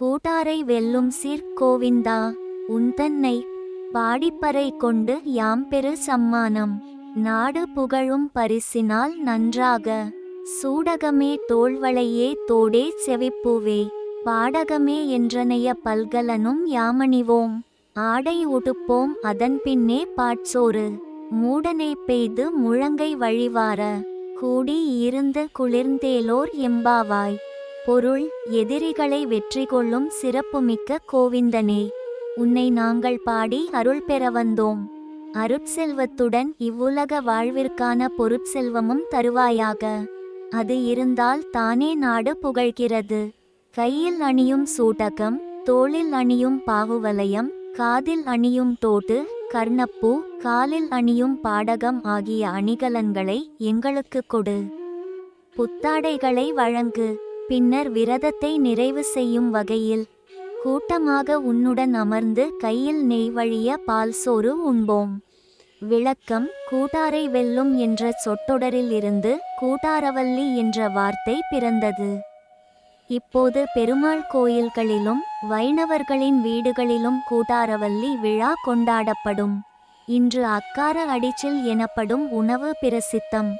கூட்டாரை வெல்லும் சீர்கோவிந்தா உந்தன்னை பாடிப்பறை கொண்டு யாம் பெரு சம்மானம். நாடு புகழும் பரிசினால் நன்றாக. சூடகமே தோள்வளையே தோடே செவிப்பூவே. பாடகமே என்றனைய பல்கலனும் யாமணிவோம். ஆடை உடுப்போம் அதன் பின்னே பாட்சோறு. மூடனை பெய்து முழங்கை வழிவார. கூடி இருந்து குளிர்ந்தேலோர் எம்பாவாய். பொருள் எதிரிகளை வெற்றி கொள்ளும் சிறப்புமிக்க கோவிந்தனே. உன்னை நாங்கள் பாடி அருள் பெற வந்தோம். அருட்செல்வத்துடன் இவ்வுலக வாழ்விற்கான பொருட்செல்வமும் தருவாயாக. அது இருந்தால் தானே நாடு புகழ்கிறது. கையில் அணியும் சூடகம் தோளில் அணியும் பாகுவலயம் காதில் அணியும் தோட்டு கர்ணப்பூ காலில் அணியும் பாடகம் ஆகிய அணிகலன்களை எங்களுக்கு கொடு. புத்தாடைகளை வழங்கு. பின்னர் விரதத்தை நிறைவு செய்யும் வகையில் கூட்டமாக உன்னுடன் அமர்ந்து கையில் நெய் வழிய பால் சோறு உண்போம். விளக்கம் கூட்டாரை வெல்லும் என்ற சொற்றொடரில் இருந்து கூட்டாரவல்லி என்ற வார்த்தை பிறந்தது. இப்போது பெருமாள் கோயில்களிலும் வைணவர்களின் வீடுகளிலும் கூட்டாரவல்லி விழா கொண்டாடப்படும். இன்று அக்கார அடிச்சில் எனப்படும் உணவு பிரசித்தம்.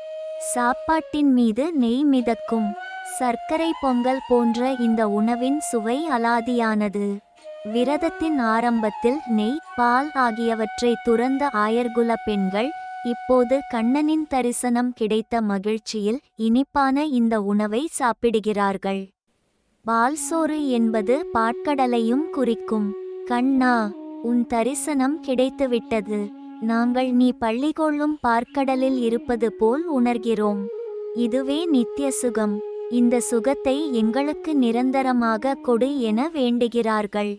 சாப்பாட்டின் மீது நெய் மிதக்கும். சர்க்கரை பொங்கல் போன்ற இந்த உணவின் சுவை அலாதியானது. விரதத்தின் ஆரம்பத்தில் நெய் பால் ஆகியவற்றை துறந்த ஆயர்குல பெண்கள் இப்போது கண்ணனின் தரிசனம் கிடைத்த மகிழ்ச்சியில் இனிப்பான இந்த உணவை சாப்பிடுகிறார்கள். பால்சோறு என்பது பாட்கடலையும் குறிக்கும். கண்ணா உன் தரிசனம் கிடைத்துவிட்டது. நாங்கள் நீ பள்ளி கொள்ளும் பார்க்கடலில் இருப்பது போல் உணர்கிறோம். இதுவே நித்திய சுகம் இந்த சுகத்தை எங்களுக்கு நிரந்தரமாக கொடு என வேண்டுகிறார்கள்.